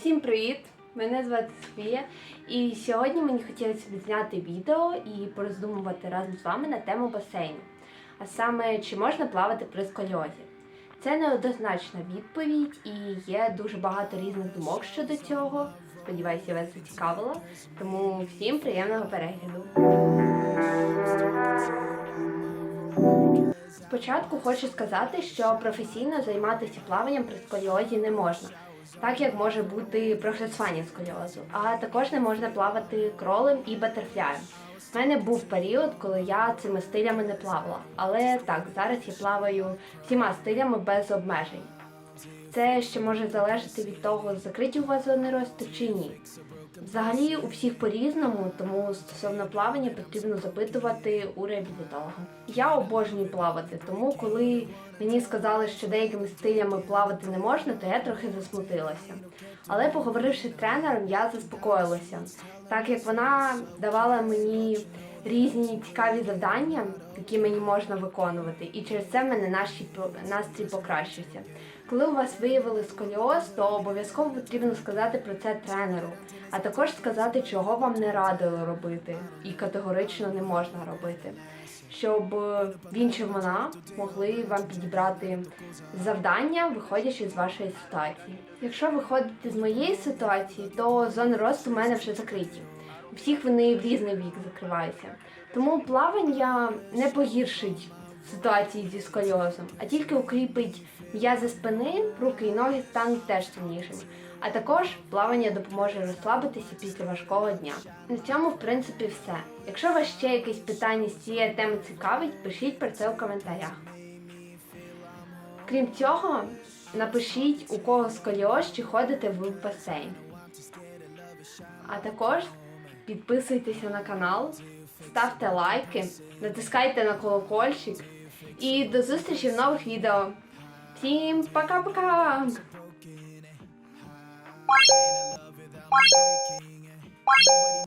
Всім привіт! Мене звати Софія, і сьогодні мені хотілося б зняти відео і пороздумувати разом з вами на тему басейну. А саме, чи можна плавати при сколіозі? Це неоднозначна відповідь, і є дуже багато різних думок щодо цього. Сподіваюся, я вас зацікавила. Тому всім приємного перегляду. Спочатку хочу сказати, що професійно займатися плаванням при сколіозі не можна, так як може бути прогресування сколіозу, а також не можна плавати кролем і батерфляєм. У мене був період, коли я цими стилями не плавала, але так, зараз я плаваю всіма стилями без обмежень. Це ще може залежати від того, закриті у вас зони росту чи ні. Взагалі у всіх по-різному, тому стосовно плавання потрібно запитувати у реабілітолога. Я обожнюю плавати, тому коли мені сказали, що деякими стилями плавати не можна, то я трохи засмутилася. Але поговоривши з тренером, я заспокоїлася, так як вона давала мені різні цікаві завдання, які мені можна виконувати, і через це в мене настрій, настрій покращився. Коли у вас виявили сколіоз, то обов'язково потрібно сказати про це тренеру, а також сказати, чого вам не радили робити, і категорично не можна робити, щоб е, він чи вона могли вам підібрати завдання, виходячи з вашої ситуації. Якщо виходити з моєї ситуації, то зони росту в мене вже закриті. Всіх вони в різний вік закриваються. Тому плавання не погіршить ситуації зі сколіозом, а тільки укріпить м'язи спини, руки і ноги стануть теж сильнішими. А також плавання допоможе розслабитися після важкого дня. На цьому, в принципі, все. Якщо вас ще якісь питання з цієї теми цікавить, пишіть про це у коментарях. Крім цього, напишіть, у кого сколіоз чи ходите в басейн. А також підписуйтеся на канал, ставте лайки, натискайте на колокольчик і до зустрічі в нових відео. Всім пока-пока!